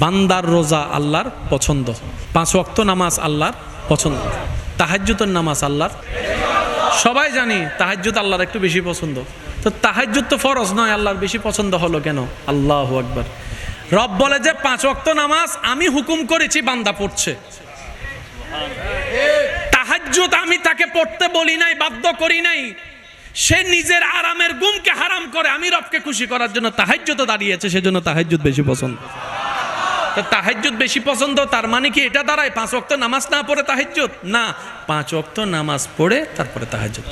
বান্দার রোজা আল্লাহর পছন্দ। পাঁচ ওয়াক্ত নামাজ আল্লাহর পছন্দ। তাহাজ্জুতের নামাজ আল্লাহর। সবাই জানি তাহাজ্জুদ আল্লাহর একটু বেশি পছন্দ। তো তাহাজ্জুদ তো ফরজ নয়, আল্লাহর বেশি পছন্দ হলো কেন? আল্লাহ আকবার। রব বলে যে পাঁচ ওয়াক্ত নামাজ আমি হুকুম করেছি, বান্দা পড়ছে। তাহাজ্জুদ আমি তাকে পড়তে বলি নাই, বাধ্য করি নাই। সে নিজের আরামের গুমকে হারাম করে, আমি রবকে খুশি করার জন্য তাহাজ্জুদ দাঁড়িয়েছে, সেজন্য তাহাজ্জুদ বেশি পছন্দ। তা তাহাজ্জুদ বেশি পছন্দ, তার মানে কি এটা দাঁড়ায়? পাঁচ ওয়াক্ত নামাজ না পড়ে তাহাজ্জুদ? না, পাঁচ ওয়াক্ত নামাজ পড়ে তারপরে তাহাজ্জুদ।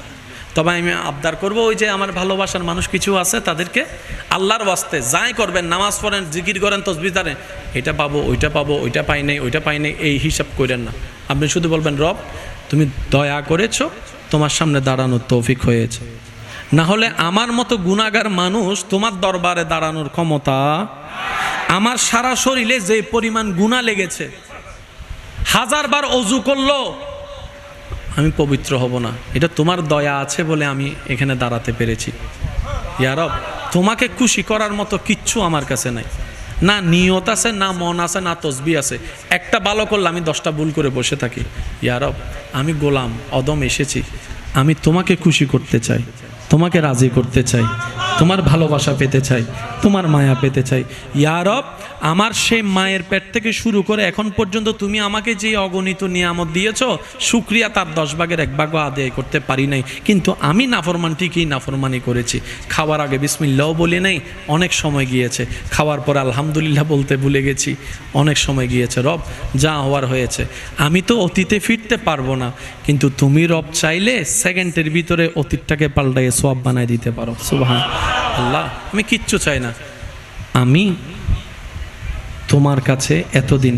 তবে আমি আবদার করব ওই যে আমার ভালোবাসার মানুষ কিছু আছে, তাদেরকে আল্লাহর ওয়াস্তে যাই করবেন, নামাজ পড়েন, জিকির করেন তসবি দাঁড়েন এটা পাবো, ওইটা পাবো, ওইটা পাই নাই, ওইটা পাই নাই, এই হিসাব করেন না। আপনি শুধু বলবেন, রব, তুমি দয়া করেছ, তোমার সামনে দাঁড়ানোর তৌফিক হয়েছে। না হলে আমার মতো গুণাগার মানুষ তোমার দরবারে দাঁড়ানোর ক্ষমতা আমার সারা শরীরে যে পরিমাণ গুণা লেগেছে, হাজার বার অজু করল, আমি পবিত্র হব না। এটা তোমার দয়া আছে বলে আমি এখানে দাঁড়াতে পেরেছি। ইয়ারব তোমাকে খুশি করার মতো কিচ্ছু আমার কাছে নাই। না নিয়ত আছে, না মন আছে, না তসবি আছে। একটা ভালো করলে আমি দশটা ভুল করে বসে থাকি। ইয়ারব আমি গোলাম, অদম এসেছি। আমি তোমাকে খুশি করতে চাই, তোমাকে রাজি করতে চাই। তোমার ভালোবাসা পেতে চাই, তোমার মায়া পেতে চাই। ইয়ারব আমার সে মায়ের পেট থেকে শুরু করে এখন পর্যন্ত তুমি আমাকে যে অগণিত নিয়ামত দিয়েছ শুক্রিয়া তার দশ ভাগের এক ভাগও আদায় করতে পারি নাই। কিন্তু আমি নাফরমান, ঠিকই নাফরমানি করেছি। খাওয়ার আগে বিসমিল্লাও বলি নাই, অনেক সময় গিয়েছে। খাওয়ার পর আলহামদুলিল্লাহ বলতে ভুলে গেছি, অনেক সময় গিয়েছে। রব, যা হওয়ার হয়েছে। আমি তো অতীতে ফিরতে পারব না, কিন্তু তুমি রব চাইলে সেকেন্ডের ভিতরে অতীতটাকে পাল্টাইয়ে সব বানায় দিতে পারো। সুবাহান। আল্লাহ, আমি কিচ্ছু চাই না। আমি তোমার কাছে এতদিন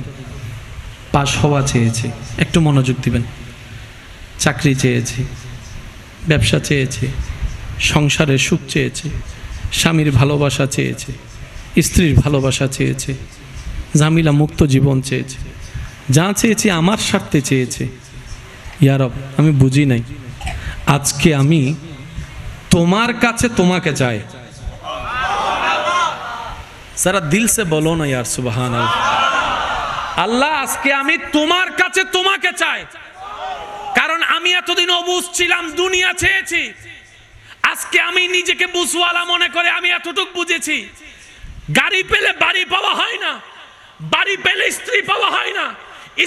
পাশ হওয়া চেয়েছি, একটু মনোযোগ দিবেন। চাকরি চেয়েছি, ব্যবসা চেয়েছি, সংসারের সুখ চেয়েছি, স্বামীর ভালোবাসা চেয়েছি, স্ত্রীর ভালোবাসা চেয়েছি, জামিলা মুক্ত জীবন চেয়েছে, যা চেয়েছি আমার স্বার্থে চেয়েছে। ইয়ারব আমি বুঝি নাই। আজকে আমি তোমার কাছে তোমাকে চাই যারা দিল সে বলো না ইয়ার সুবাহান আল্লাহ, আজকে আমি তোমার কাছে তোমাকে চাই। কারণ আমি এতদিন অবুজ ছিলাম, দুনিয়া চেয়েছি। আজকে আমি নিজেকে বুঝওয়ালা মনে করে আমি এতটুকু বুঝেছি। গাড়ি পেলে বাড়ি পাওয়া হয় না, বাড়ি পেলে স্ত্রী পাওয়া হয় না,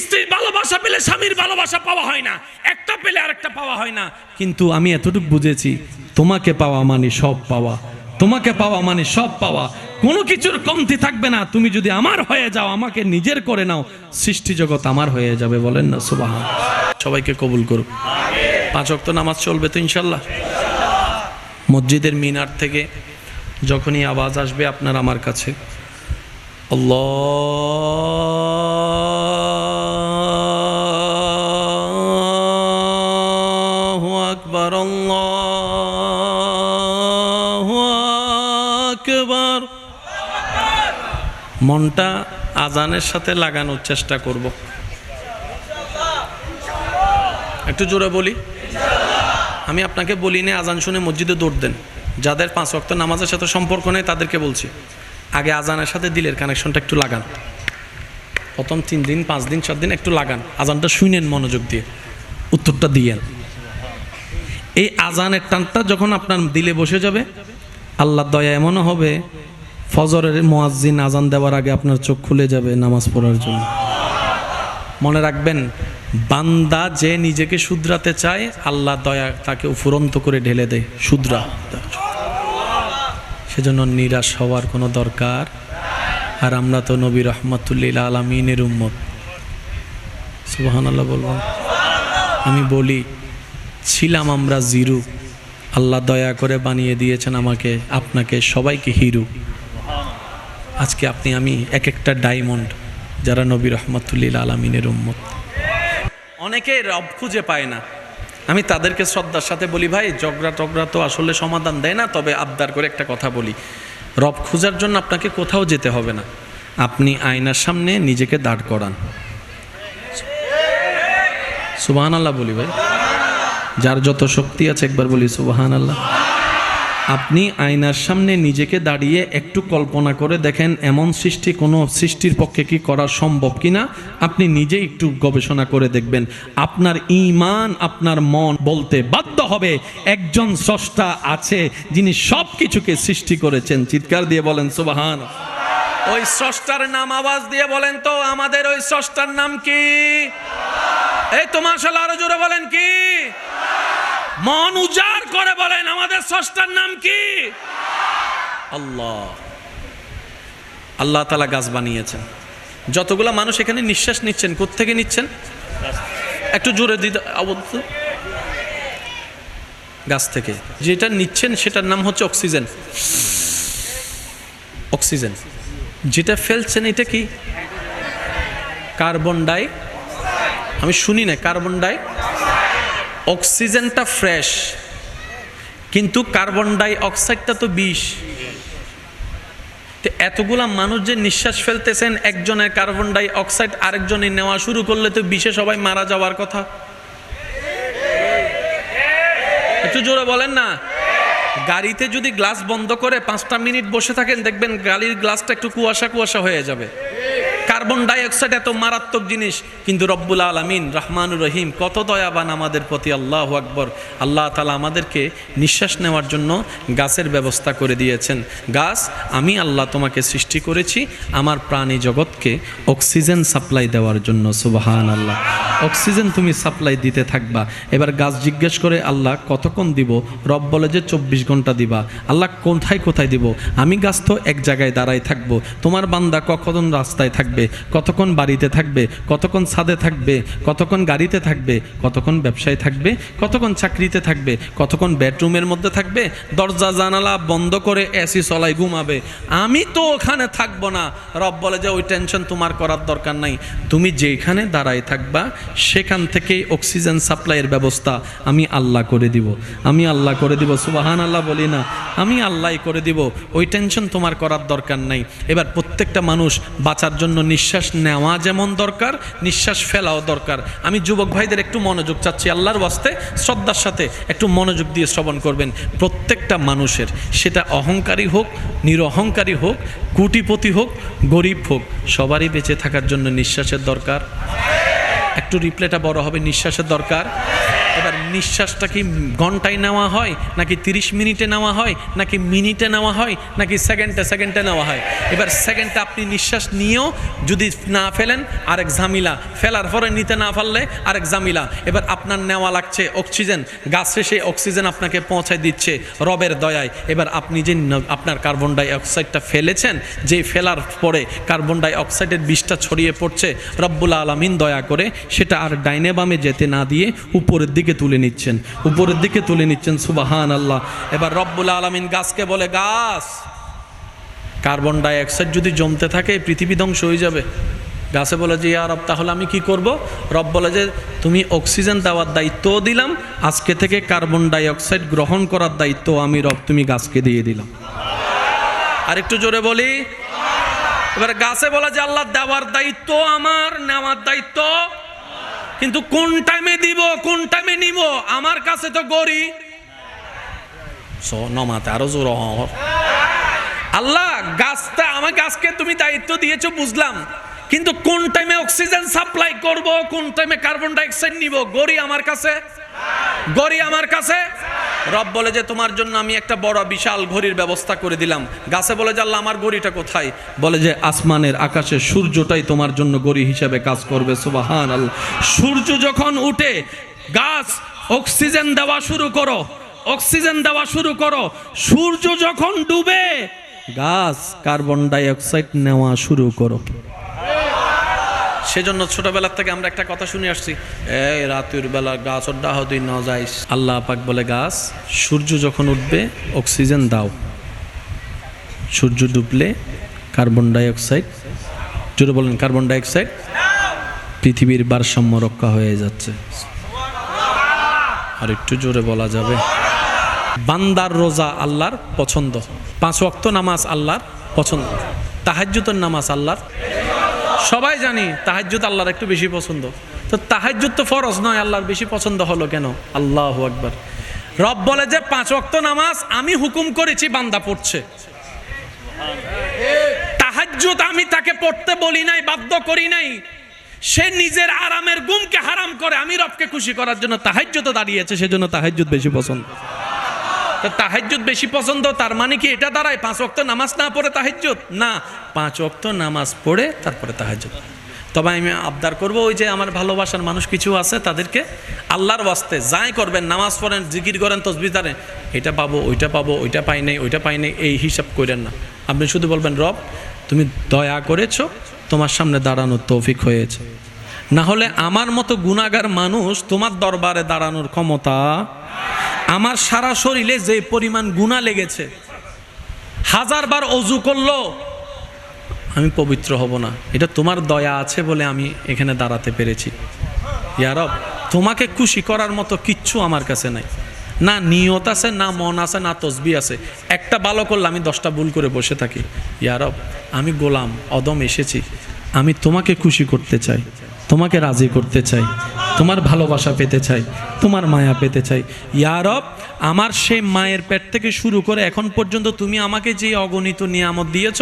স্ত্রীর ভালোবাসা পেলে স্বামীর ভালোবাসা পাওয়া হয় না, একটা পেলে আরেকটা পাওয়া হয় না। কিন্তু আমি এতটুকু বুঝেছি তোমাকে পাওয়া মানে সব পাওয়া। তোমাকে পাওয়া মানে সব পাওয়া। কোনো কিছুর কমতি থাকবে না। তুমি যদি আমার হয়ে যাও, আমাকে নিজের করে নাও, সৃষ্টি জগৎ আমার হয়ে যাবে বলেন না সুবাহ সবাইকে কবুল করুক পাঁচ অক্ত নামাজ চলবে তো ইনশাল্লাহ মসজিদের মিনার থেকে যখনই আওয়াজ আসবে আপনার আমার কাছে। আল্লাহ মনটা আজানের সাথে লাগানোর চেষ্টা করব। একটু জোরে বলি? আমি আপনাকে বলি না, আজান শুনে মসজিদে দৌড় দেন। যাদের পাঁচ ওয়াক্ত নামাজের সাথে সম্পর্ক নেই, তাদেরকে বলছি, আগে আজানের সাথে দিলের কানেকশনটা একটু লাগান। প্রথম তিন দিন, পাঁচ দিন চার দিন একটু লাগান। আজানটা শুনেন মনোযোগ দিয়ে। উত্তরটা দিয়েন। এই আজানের টানটা যখন আপনার দিলে বসে যাবে আল্লাহ দয়া এমনও হবে ফজরের মোয়াজ্জিন আজান দেওয়ার আগে আপনার চোখ খুলে যাবে নামাজ পড়ার জন্য। মনে রাখবেন, বান্দা যে নিজেকে শুধরাতে চায়, আল্লাহ দয়া তাকে উফুরন্ত করে ঢেলে দেয়, শুধরা। সেজন্য নিরাশ হওয়ার কোনো দরকার। আর আমরা তো নবী রহমতুল্লিল আলমিনের উম্মত। সুবাহান আল্লাহ বলব। আমি বলি, ছিলাম আমরা জিরু। আল্লাহ দয়া করে বানিয়ে দিয়েছেন আমাকে, আপনাকে সবাইকে হিরু। আজকে আপনি, আমি এক একটা ডায়মন্ড যারা নবী রহমতুল্লিল আলমিনের উম্মত। অনেকে রব খুঁজে পায় না। আমি তাদেরকে শ্রদ্ধার সাথে বলি, ভাই, ঝগড়া টগড়া তো আসলে সমাধান দেয় না, তবে আবদার করে একটা কথা বলি। রব খোঁজার জন্য আপনাকে কোথাও যেতে হবে না। আপনি আয়নার সামনে নিজেকে দাঁড় করান। সুবাহান আল্লাহ বলি, ভাই। যার যত শক্তি আছে একবার বলি সুবাহান আল্লাহ আপনি আয়নার সামনে নিজেকে দাঁড়িয়ে একটু কল্পনা করে দেখেন, এমন সৃষ্টি, কোনো সৃষ্টির পক্ষে কি করা সম্ভব কিনা? আপনি নিজে একটু গবেষণা করে দেখবেন। আপনার ইমান, আপনার মন বলতে বাধ্য হবে। একজন স্রষ্টা আছে, যিনি সব কিছুকে সৃষ্টি করেছেন। চিৎকার দিয়ে বলেন, সুবাহান। ওই স্রষ্টার নাম আওয়াজ দিয়ে বলেন তো, আমাদের ওই স্রষ্টার নাম কি? এই তো মার্শাল আরও জোরে বলেন কি? মন উজাড় করে বলেন, আমাদের স্রষ্টার নাম কি? আল্লাহ। আল্লাহ তালা গাছ বানিয়েছেন। যতগুলা মানুষ এখানে নিঃশ্বাস নিচ্ছেন, কোত্থেকে নিচ্ছেন? একটু জোরে দিতে আবদ্ধ গাছ থেকে। যেটা নিচ্ছেন, সেটার নাম হচ্ছে অক্সিজেন। অক্সিজেন। যেটা ফেলছেন, এটা কি? কার্বন ডাই আমি শুনি না, কার্বন ডাই অক্সিজেনটা ফ্রেশ। কিন্তু কার্বন ডাই অক্সাইডটা তো বিষ। এতগুলা মানুষ যে নিঃশ্বাস ফেলতেছেন, একজনের কার্বন ডাই অক্সাইড আরেকজনের নেওয়া শুরু করলে তো বিষে সবাই মারা যাওয়ার কথা। একটু জোরে বলেন না। গাড়িতে যদি গ্লাস বন্ধ করে পাঁচটা মিনিট বসে থাকেন, দেখবেন গাড়ির গ্লাসটা একটু কুয়াশা কুয়াশা হয়ে যাবে। কার্বন ডাইঅক্সাইড এত মারাত্মক জিনিস, কিন্তু রব্বুল আলমিন রহমানুর রহিম কত দয়াবান আমাদের প্রতি আল্লাহ আকবর। আল্লাহ তালা আমাদেরকে নিঃশ্বাস নেওয়ার জন্য গাছের ব্যবস্থা করে দিয়েছেন। গাছ, আমি আল্লাহ তোমাকে সৃষ্টি করেছি, আমার প্রাণী জগৎকে অক্সিজেন সাপ্লাই দেওয়ার জন্য সুবাহান আল্লাহ অক্সিজেন তুমি সাপ্লাই দিতে থাকবা। এবার গাছ জিজ্ঞেস করে, আল্লাহ কতক্ষণ দিব? রব বলে যে, চব্বিশ ঘণ্টা দিবা। আল্লাহ কোথায় কোথায় দিব? আমি গাছ তো এক জায়গায় দাঁড়াই থাকব। তোমার বান্দা কখন রাস্তায় থাকবে? কতক্ষণ বাড়িতে থাকবে, কতক্ষণ ছাদে থাকবে, কতক্ষণ গাড়িতে থাকবে, কতক্ষণ ব্যবসায় থাকবে, কতক্ষণ চাকরিতে থাকবে, কতক্ষণ বেডরুমের মধ্যে থাকবে, দরজা, জানালা বন্ধ করে এসি চলাই ঘুমাবে। আমি তো ওখানে থাকব না। রব বলে যে, ওই টেনশন তোমার করার দরকার নাই। তুমি যেখানে দাঁড়ায় থাকবা, সেখান থেকেই অক্সিজেন সাপ্লাইয়ের ব্যবস্থা আমি আল্লাহ করে দিব। আমি আল্লাহ করে দিব সুবাহান আল্লাহ বলি না। আমি আল্লাহ করে দিব। ওই টেনশন তোমার করার দরকার নাই। এবার প্রত্যেকটা মানুষ বাঁচার জন্য নিঃশ্বাস নেওয়া যেমন দরকার, নিঃশ্বাস ফেলাও দরকার। আমি যুবক ভাইদের একটু মনোযোগ চাচ্ছি, আল্লাহর বাস্তে শ্রদ্ধার সাথে একটু মনোযোগ দিয়ে শ্রবণ করবেন। প্রত্যেকটা মানুষের, সেটা অহংকারী হোক, নিরহংকারী হোক, কুটিপতি হোক, গরিব হোক, সবারই বেঁচে থাকার জন্য নিঃশ্বাসের দরকার। একটু রিপ্লেটা বড় হবে, নিঃশ্বাসের দরকার। নিঃশ্বাসটা কি ঘন্টায় নেওয়া হয়, নাকি তিরিশ মিনিটে নেওয়া হয়, নাকি মিনিটে নেওয়া হয়, নাকি সেকেন্ডে সেকেন্ডে নেওয়া হয়? এবার সেকেন্ডে আপনি নিঃশ্বাস নিয়েও যদি না ফেলেন, আরেক ঝামিলা। ফেলার পরে নিতে না পারলে আরেক ঝামিলা। এবার আপনার নেওয়া লাগছে অক্সিজেন। গাছে সেই অক্সিজেন আপনাকে পৌঁছায় দিচ্ছে রবের দয়ায়। এবার আপনি যে আপনার কার্বন ডাই অক্সাইডটা ফেলেছেন, যে ফেলার পরে কার্বন ডাই অক্সাইডের বিষটা ছড়িয়ে পড়ছে, রব্বুল আলমিন দয়া করে সেটা আর ডাইনে বামে যেতে না দিয়ে উপরের দিকে তুলে নিচ্ছেন, উপরের দিকে তুলে নিচ্ছেন সুবাহান আল্লাহ এবার রব্বুল আলমিন গাছকে বলে, গাছ, কার্বন ডাই অক্সাইড যদি জমতে থাকে, পৃথিবী ধ্বংস হয়ে যাবে। গাছে বলে যে, ইয়া রব, তাহলে আমি কি করব? রব বলে যে, তুমি অক্সিজেন দেওয়ার দায়িত্ব দিলাম, আজকে থেকে কার্বন ডাই অক্সাইড গ্রহণ করার দায়িত্ব আমি রব, তুমি গাছকে দিয়ে দিলাম। আর একটু জোরে বলি। এবার গাছে বলা যে, আল্লাহ দেওয়ার দায়িত্ব আমার, নেওয়ার দায়িত্ব কিন্তু কোন টাইমে দিব, কোন টাইমে নিব, আমার কাছে তো গড়ি নমাতে আরও জোর। আল্লাহ, গাছটা আমার গাছকে তুমি দায়িত্ব দিয়েছ, বুঝলাম। কিন্তু কোন টাইমে অক্সিজেন সাপ্লাই করব, কোন টাইমে কার্বন ডাইঅক্সাইড নিব? গড়ি আমার কাছে? গড়ি আমার কাছে? রব বলে যে, তোমার জন্য আমি একটা বড় বিশাল ঘড়ির ব্যবস্থা করে দিলাম। গাছে বলে যে, আল্লাহ, আমার ঘড়িটা কোথায়? বলে যে, আসমানের আকাশে সূর্যটাই তোমার জন্য গড়ি হিসেবে কাজ করবে। সুবাহান আল্লাহ সূর্য যখন উঠে, গাছ অক্সিজেন দেওয়া শুরু করো, অক্সিজেন দেওয়া শুরু করো, সূর্য যখন ডুবে, গাছ কার্বন ডাই অক্সাইড নেওয়া শুরু করো। সেজন্য ছোটবেলা থেকে আমরা একটা কথা শুনে আসছি। এই রাতের বেলা গাছ ডাহ তুই ন যাইস। আল্লাহ পাক বলে, গাছ, সূর্য যখন উঠবে, অক্সিজেন দাও। সূর্য ডুবলে কার্বন ডাইঅক্সাইড, জোরে বলেন কার্বন ডাইঅক্সাইড, পৃথিবীর ভারসাম্য রক্ষা হয়ে যাচ্ছে। আর একটু জোরে বলা যাবে। বান্দার রোজা আল্লাহর পছন্দ। পাঁচ ওয়াক্ত নামাজ আল্লাহর পছন্দ। তাহাজ্জুতের নামাজ আল্লাহর সবাই জানি তাহাজ্জুদ আল্লাহর একটু বেশি পছন্দ। তো তাহাজ্জুদ তো ফরজ নয়, আল্লাহর বেশি পছন্দ হলো কেন? আল্লাহ আকবার। রব বলে যে পাঁচ ওয়াক্ত নামাজ আমি হুকুম করেছি, বান্দা পড়ছে। তাহাজ্জুদ আমি তাকে পড়তে বলি নাই, বাধ্য করি নাই। সে নিজের আরামের গুমকে হারাম করে, আমি রবকে খুশি করার জন্য তাহাজ্জুদ দাঁড়িয়েছে, সেজন্য তাহাজ্জুদ বেশি পছন্দ। তা তাহাজ্জুদ বেশি পছন্দ, তার মানে কি এটা দাঁড়ায়? পাঁচ ওয়াক্ত নামাজ না পড়ে তাহাজ্জুদ? না, পাঁচ ওয়াক্ত নামাজ পড়ে তারপরে তাহাজ্জুদ। তবে আমি আবদার করব ওই যে আমার ভালোবাসার মানুষ কিছু আছে তাদেরকে আল্লাহর ওয়াস্তে যাই করবেন, নামাজ পড়েন, জিকির করেন তসবি তারেন, এটা পাবো, ওইটা পাবো, ওইটা পাই নাই, ওইটা পাই নাই, এই হিসাব করেন না। আপনি শুধু বলবেন, রব, তুমি দয়া করেছ, তোমার সামনে দাঁড়ানোর তৌফিক হয়েছে। না হলে আমার মতো গুণাগার মানুষ তোমার দরবারে দাঁড়ানোর ক্ষমতা আমার সারা শরীরে যে পরিমাণ গুণা লেগেছে, হাজারবার অজু করল, আমি পবিত্র হব না। এটা তোমার দয়া আছে বলে আমি এখানে দাঁড়াতে পেরেছি। ইয়ারব তোমাকে খুশি করার মতো কিচ্ছু আমার কাছে নাই। না নিয়ত আছে, না মন আছে, না তসবি আছে। একটা ভালো করলে আমি দশটা ভুল করে বসে থাকি। ইয়ারব আমি গোলাম, অদম এসেছি। আমি তোমাকে খুশি করতে চাই, তোমাকে রাজি করতে চাই। তোমার ভালোবাসা পেতে চাই, তোমার মায়া পেতে চাই। ইয়ারব আমার সেই মায়ের পেট থেকে শুরু করে এখন পর্যন্ত তুমি আমাকে যে অগণিত নিয়ামত দিয়েছ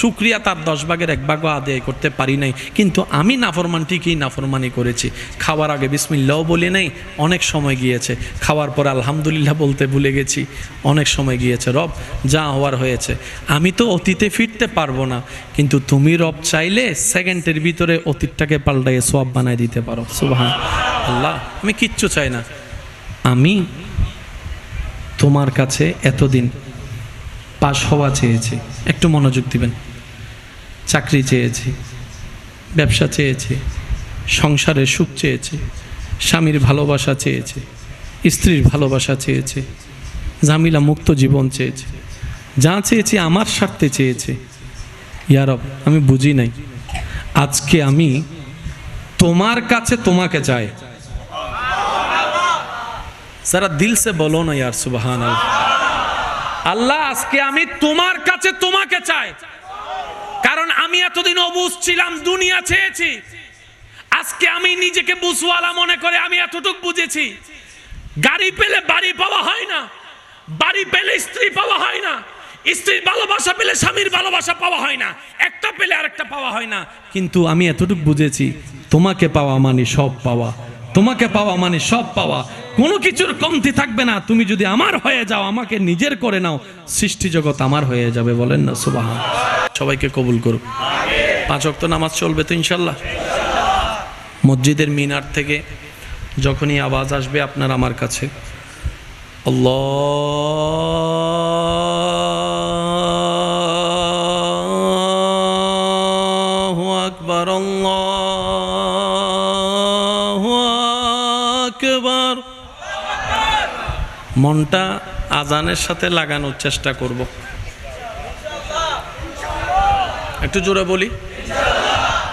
শুক্রিয়া তার দশ ভাগের এক ভাগও আদায় করতে পারি নাই। কিন্তু আমি নাফরমান, ঠিকই নাফরমানি করেছি। খাওয়ার আগে বিসমিল্লাও বলি নাই, অনেক সময় গিয়েছে। খাওয়ার পর আলহামদুলিল্লাহ বলতে ভুলে গেছি, অনেক সময় গিয়েছে। রব, যা হওয়ার হয়েছে, আমি তো অতীতে ফিরতে পারব না। কিন্তু তুমি রব চাইলে সেকেন্ডের ভিতরে অতীতটাকে পাল্টাইয়ে সব বানায় দিতে পারো। সুবাহ আল্লাহ, আমি কিচ্ছু চাই না। আমি তোমার কাছে এতদিন পাশ হওয়া চেয়েছি, একটু মনোযোগ দিবেন। চাকরি চেয়েছি, ব্যবসা চেয়েছি, সংসারের সুখ চেয়েছি, স্বামীর ভালোবাসা চেয়েছি, স্ত্রীর ভালোবাসা চেয়েছি, জামিলা মুক্ত জীবন চেয়েছি, যা চেয়েছি আমার স্বার্থে চেয়েছে। ইয়ারব আমি বুঝি নাই। আজকে আমি তোমার কাছে তোমাকে চাই। যারা দিল সে বলো না ইয়ার সুবাহান আল্লাহ, আজকে আমি তোমার কাছে তোমাকে চাই। কারণ আমি এতদিন অবুজ ছিলাম, দুনিয়া চেয়েছি। আজকে আমি নিজেকে বুঝওয়ালা মনে করে আমি এতটুক বুঝেছি। গাড়ি পেলে বাড়ি পাওয়া হয় না, বাড়ি পেলে স্ত্রী পাওয়া হয় না স্ত্রীর ভালোবাসা পেলে স্বামীর ভালোবাসা পাওয়া হয় না, একটা পেলে আরেকটা পাওয়া হয় না। কিন্তু আমি এতটুকু বুঝেছি তোমাকে পাওয়া মানে সব পাওয়া। তোমাকে পাওয়া মানে সব পাওয়া। কোনো কিছুর কমতি থাকবে না। তুমি যদি আমার হয়ে যাও, আমাকে নিজের করে নাও, সৃষ্টি জগৎ আমার হয়ে যাবে বলেন না সুবাহ সবাইকে কবুল করুক। পাঁচ অক্ত নামাজ চলবে তো ইনশাল্লাহ মসজিদের মিনার থেকে যখনই আওয়াজ আসবে আপনার আমার কাছে। আল্লাহু মনটা আজানের সাথে লাগানোর চেষ্টা করব। একটু জোরে বলি?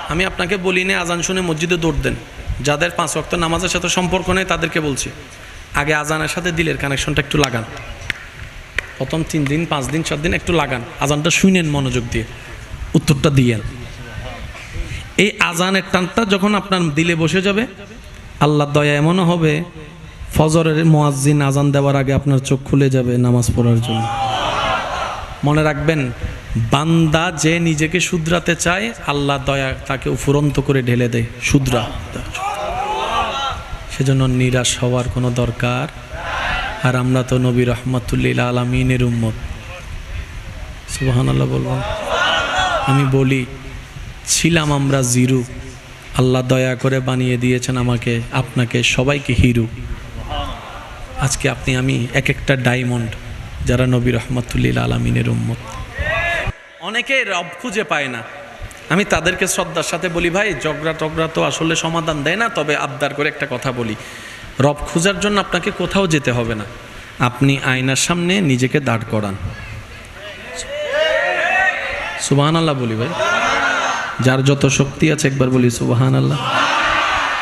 আমি আপনাকে বলি না, আজান শুনে মসজিদে দৌড় দেন। যাদের পাঁচ ওয়াক্ত নামাজের সাথে সম্পর্ক নেই, তাদেরকে বলছি, আগে আজানের সাথে দিলের কানেকশনটা একটু লাগান। প্রথম তিন দিন, পাঁচ দিন চার দিন একটু লাগান। আজানটা শুনেন মনোযোগ দিয়ে। উত্তরটা দিয়েন। এই আজানের টানটা যখন আপনার দিলে বসে যাবে আল্লাহ দয়া এমনও হবে ফজরের মোয়াজ্জিন আজান দেওয়ার আগে আপনার চোখ খুলে যাবে নামাজ পড়ার জন্য। মনে রাখবেন, বান্দা যে নিজেকে শুধরাতে চায়, আল্লাহ দয়া তাকে উফুরন্ত করে ঢেলে দেয়, শুধরা। সেজন্য নিরাশ হওয়ার কোনো দরকার। আর আমরা তো নবী রহমতুল্লিল আলমিনের উম্মত। সুবাহান আল্লাহ বলবেন। আমি বলি, ছিলাম আমরা জিরু। আল্লাহ দয়া করে বানিয়ে দিয়েছেন আমাকে, আপনাকে সবাইকে হিরু। আজকে আপনি, আমি এক একটা ডায়মন্ড যারা নবী রহমতুল্লিল আলমিনের উম্মত। অনেকে রব খুঁজে পায় না। আমি তাদেরকে শ্রদ্ধার সাথে বলি, ভাই, ঝগড়া টগড়া তো আসলে সমাধান দেয় না, তবে আবদার করে একটা কথা বলি। রব খোঁজার জন্য আপনাকে কোথাও যেতে হবে না। আপনি আয়নার সামনে নিজেকে দাঁড় করান। সুবাহান আল্লাহ বলি ভাই। যার যত শক্তি আছে একবার বলি সুবাহান আল্লাহ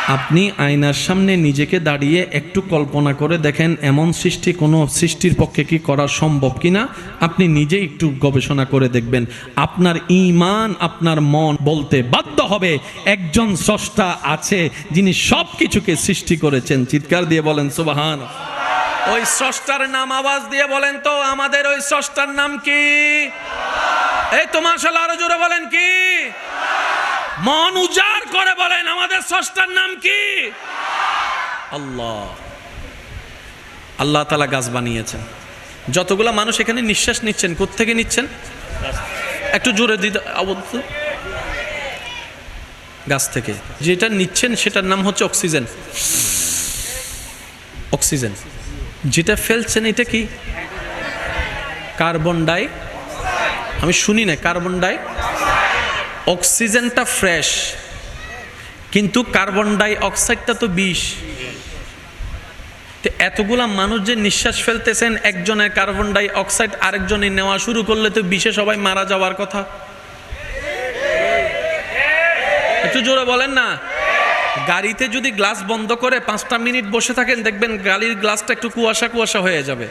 আপনি আয়নার সামনে নিজেকে দাঁড়িয়ে একটু কল্পনা করে দেখেন, এমন সৃষ্টি কোনো সৃষ্টির পক্ষে কি করা সম্ভব কিনা? আপনি নিজে একটু গবেষণা করে দেখবেন। আপনার ইমান, আপনার মন বলতে বাধ্য হবে। একজন স্রষ্টা আছে যিনি সব কিছুকে সৃষ্টি করেছেন। চিৎকার দিয়ে বলেন, সুবাহান। ওই স্রষ্টার নাম আওয়াজ দিয়ে বলেন তো, আমাদের ওই স্রষ্টার নাম কি? এই তোমার সাল আরও জোরে বলেন কি? মন উজাড় করে বলেন, আমাদের স্রষ্টার নাম কি? আল্লাহ। আল্লাহ তালা গাছ বানিয়েছেন। যতগুলা মানুষ এখানে নিঃশ্বাস নিচ্ছেন, কোত্থেকে নিচ্ছেন? একটু জোরে দিতে তো। গাছ থেকে। যেটা নিচ্ছেন, সেটার নাম হচ্ছে অক্সিজেন। অক্সিজেন। যেটা ফেলছেন, এটা কি? কার্বন ডাই আমি শুনি না, কার্বন ডাই অক্সিজেনটা ফ্রেশ, কিন্তু কার্বন ডাই অক্সাইডটা তো বিষ। এতগুলা মানুষ যে নিঃশ্বাস ফেলতেছেন, একজনের কার্বন ডাই অক্সাইড আরেকজনে নেওয়া শুরু করলে তো বিষে সবাই মারা যাওয়ার কথা। একটু জোরে বলেন না। গাড়িতে যদি গ্লাস বন্ধ করে পাঁচটা মিনিট বসে থাকেন, দেখবেন গাড়ির গ্লাসটা একটু কুয়াশা কুয়াশা হয়ে যাবে।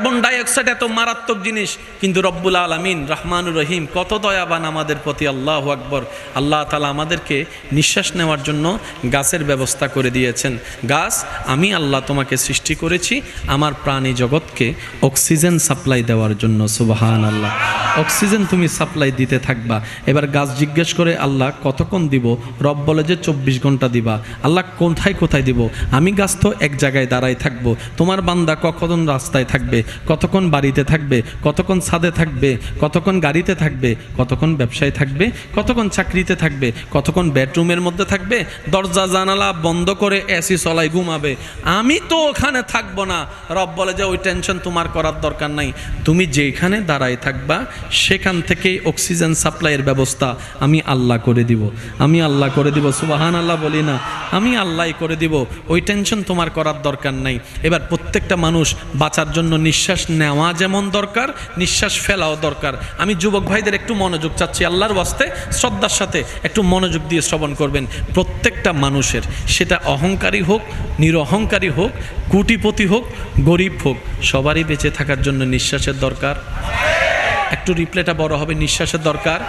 কার্বন ডাইঅক্সাইড এত মারাত্মক জিনিস। কিন্তু রব্বুল আলমিন রহমানুর রহিম কত দয়াবান আমাদের প্রতি আল্লাহ আকবর। আল্লাহ তালা আমাদেরকে নিঃশ্বাস নেওয়ার জন্য গাছের ব্যবস্থা করে দিয়েছেন। গাছ, আমি আল্লাহ তোমাকে সৃষ্টি করেছি, আমার প্রাণী জগৎকে অক্সিজেন সাপ্লাই দেওয়ার জন্য সুবাহান আল্লাহ অক্সিজেন তুমি সাপ্লাই দিতে থাকবা। এবার গাছ জিজ্ঞেস করে, আল্লাহ কতক্ষণ দিব? রব বলে যে, চব্বিশ ঘণ্টা দিবা। আল্লাহ কোথায় কোথায় দিব? আমি গাছ তো এক জায়গায় দাঁড়াই থাকব। তোমার বান্দা কখন রাস্তায় থাকবে? কতক্ষণ বাড়িতে থাকবে, কতক্ষণ ছাদে থাকবে, কতক্ষণ গাড়িতে থাকবে, কতক্ষণ ব্যবসায় থাকবে, কতক্ষণ চাকরিতে থাকবে, কতক্ষণ বেডরুমের মধ্যে থাকবে, দরজা, জানালা বন্ধ করে এসি চলাই ঘুমাবে। আমি তো ওখানে থাকব না। রব বলে যে, ওই টেনশন তোমার করার দরকার নাই। তুমি যেখানে দাঁড়ায় থাকবা, সেখান থেকেই অক্সিজেন সাপ্লাইয়ের ব্যবস্থা আমি আল্লাহ করে দিব। আমি আল্লাহ করে দিব সুবাহান আল্লাহ বলি না। আমি আল্লাহ করে দিব। ওই টেনশন তোমার করার দরকার নাই। এবার প্রত্যেকটা মানুষ বাঁচার জন্য নিঃশ্বাস নেওয়া যেমন দরকার, নিঃশ্বাস ফেলাও দরকার। আমি যুবক ভাইদের একটু মনোযোগ চাচ্ছি, আল্লাহর ওয়াস্তে শ্রদ্ধার সাথে একটু মনোযোগ দিয়ে শ্রবণ করবেন। প্রত্যেকটা মানুষের, সেটা অহংকারী হোক, নিরহংকারী হোক, কুটিপতি হোক, গরিব হোক, সবারই বেঁচে থাকার জন্য নিঃশ্বাসের দরকার। একটু রিপ্লেটা বড় হবে, নিঃশ্বাসের দরকার।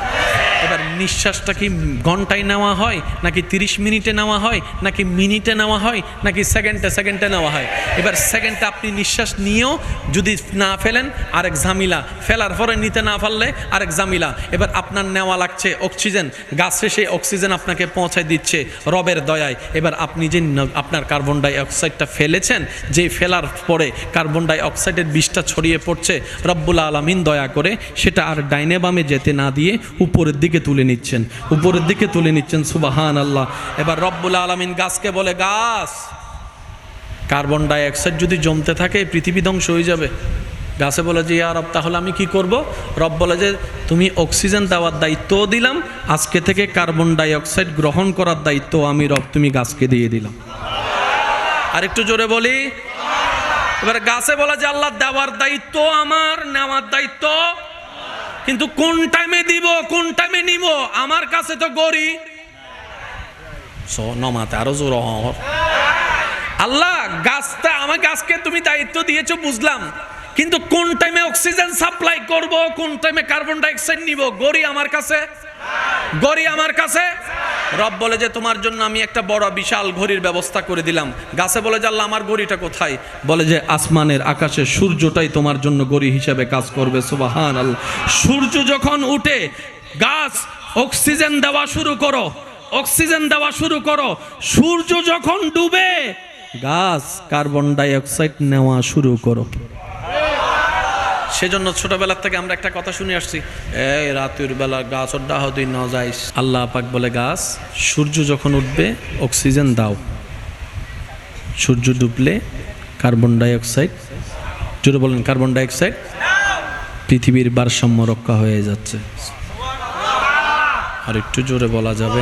নিঃশ্বাসটা কি ঘন্টায় নেওয়া হয়, নাকি তিরিশ মিনিটে নেওয়া হয়, নাকি মিনিটে নেওয়া হয়, নাকি সেকেন্ডে সেকেন্ডে নেওয়া হয়? এবার সেকেন্ডে আপনি নিঃশ্বাস নিয়েও যদি না ফেলেন, আরেক ঝামিলা। ফেলার পরে নিতে না পারলে আরেক ঝামিলা। এবার আপনার নেওয়া লাগছে অক্সিজেন। গাছে সেই অক্সিজেন আপনাকে পৌঁছায় দিচ্ছে রবের দয়ায়। এবার আপনি যে আপনার কার্বন ডাই অক্সাইডটা ফেলেছেন যে ফেলার পরে কার্বন ডাই অক্সাইডের বিষটা ছড়িয়ে পড়ছে, রব্বুল আলমিন দয়া করে সেটা আর ডাইনে বামে যেতে না দিয়ে উপরের দিকে তুলে নিচ্ছেন, উপরের দিকে তুলে নিচ্ছেন সুবাহান আল্লাহ এবার রব্বুল আলমিন গাছকে বলে, গাছ, কার্বন ডাই অক্সাইড যদি জমতে থাকে, পৃথিবী ধ্বংস হয়ে যাবে। গাছে বলে যে, ইয়া রব, তাহলে আমি কি করব? রব বলে যে, তুমি অক্সিজেন দেওয়ার দায়িত্ব দিলাম, আজকে থেকে কার্বন ডাই অক্সাইড গ্রহণ করার দায়িত্ব আমি রব, তুমি গাছকে দিয়ে দিলাম। আর একটু জোরে বলি। এবার গাছে বলে যে, আল্লাহ দেওয়ার দায়িত্ব আমার, নেওয়ার দায়িত্ব কিন্তু কোন টাইমে দিব, কোন টাইমে নিব, আমার কাছে তো গড়ি নমাতে আরও জোর আল্লাহ, গাছটা আমার গাছকে তুমি দায়িত্ব দিয়েছ, বুঝলাম। কিন্তু কোন টাইমে অক্সিজেন সাপ্লাই করব, কোন টাইমে কার্বন ডাইঅক্সাইড নিব? গড়ি আমার কাছে? গড়ি আমার কাছে? রব বলে যে, তোমার জন্য আমি একটা বড় বিশাল ঘড়ির ব্যবস্থা করে দিলাম। গাছে বলে যে, আল্লাহ, আমার ঘড়িটা কোথায়? বলে যে, আসমানের আকাশে সূর্যটাই তোমার জন্য ঘড়ি হিসেবে কাজ করবে। সুবাহান আল্লাহ সূর্য যখন উঠে, গাছ অক্সিজেন দেওয়া শুরু করো অক্সিজেন দেওয়া শুরু করো, সূর্য যখন ডুবে, গাছ কার্বন ডাই অক্সাইড নেওয়া শুরু করো। সেজন্য ছোটবেলার থেকে আমরা একটা কথা শুনে আসছি। এই রাতের বেলা গাছ ডাহ তুই ন যাইস। আল্লাহ পাক বলে, গাছ, সূর্য যখন উঠবে, অক্সিজেন দাও। সূর্য ডুবলে কার্বন ডাই অক্সাইড জোরে বলেন কার্বন ডাই অক্সাইড পৃথিবীর ভারসাম্য রক্ষা হয়ে যাচ্ছে। আর একটু জোরে বলা যাবে।